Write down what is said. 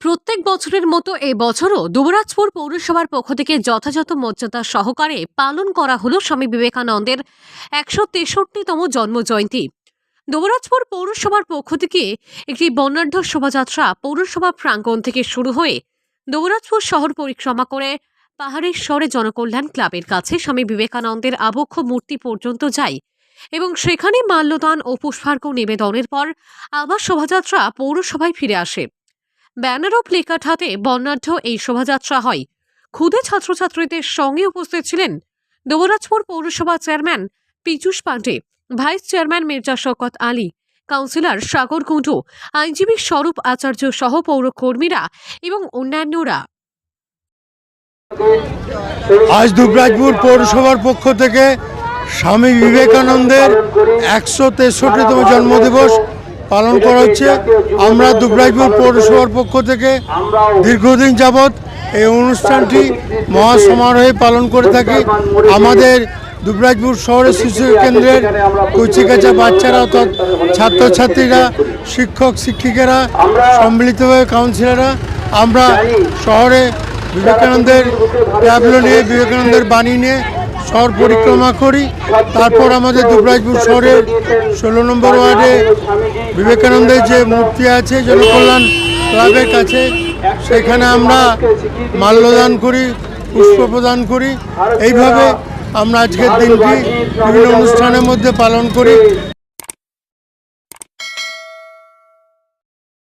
প্রত্যেক বছরের মতো এই বছরও দুবরাজপুর পৌরসভার পক্ষ থেকে যথাযথ মর্যাদা সহকারে পালন করা হলো স্বামী বিবেকানন্দের একশো তেষট্টিতম জন্মজয়ন্তী। দুবরাজপুর পৌরসভার পক্ষ থেকে একটি বর্ণাঢ্য শোভাযাত্রা পৌরসভা প্রাঙ্গণ থেকে শুরু হয়ে দুবরাজপুর শহর পরিক্রমা করে পাহাড়ের স্বরে জনকল্যাণ ক্লাবের কাছে স্বামী বিবেকানন্দের আবক্ষ মূর্তি পর্যন্ত যায় এবং সেখানে মাল্যদান ও পুষ্পার্ঘ নিবেদনের পর আবার শোভাযাত্রা পৌরসভায় ফিরে আসে। ব্যানার ও প্লেকার্ড হাতে বর্ণাঢ্য এই শোভাযাত্রা হয়। ক্ষুদে ছাত্রছাত্রীদের সঙ্গে উপস্থিত ছিলেন দুবরাজপুর পৌরসভা chairman Piyush Pandey, vice chairman Mirza Shakat Ali, councillor সাগর কুণ্ডু, আইনজীবী স্বরূপ আচার্য সহ পৌর কর্মীরা এবং অন্যান্যরা। আজ দুবরাজপুর পৌরসভার পক্ষ থেকে স্বামী বিবেকানন্দের একশো তেষট্টিতম জন্মদিবস পালন করা হচ্ছে। আমরা দুবরাজপুর পৌরসভার পক্ষ থেকে দীর্ঘদিন যাবৎ এই অনুষ্ঠানটি মহাসমারোহে পালন করে থাকি। আমাদের দুবরাজপুর শহরের শিশু কেন্দ্রের কচিকাচা বাচ্চারা অর্থাৎ ছাত্রছাত্রীরা শিক্ষক শিক্ষিকারা সম্মিলিতভাবে কাউন্সিলররা আমরা শহরে বিবেকানন্দের ট্যাবলো নিয়ে বিবেকানন্দের বাণী নিয়ে শহর পরিক্রমা করি। তারপর আমাদের দুবরাজপুর শহরের ষোলো নম্বর ওয়ার্ডে বিবেকানন্দের যে মূর্তি আছে, জনকল্যাণ ক্লাবের কাছে, সেখানে আমরা মাল্যদান করি, পুষ্প প্রদান করি। এইভাবে আমরা আজকের দিনটি বিভিন্ন অনুষ্ঠানের মধ্যে পালন করি।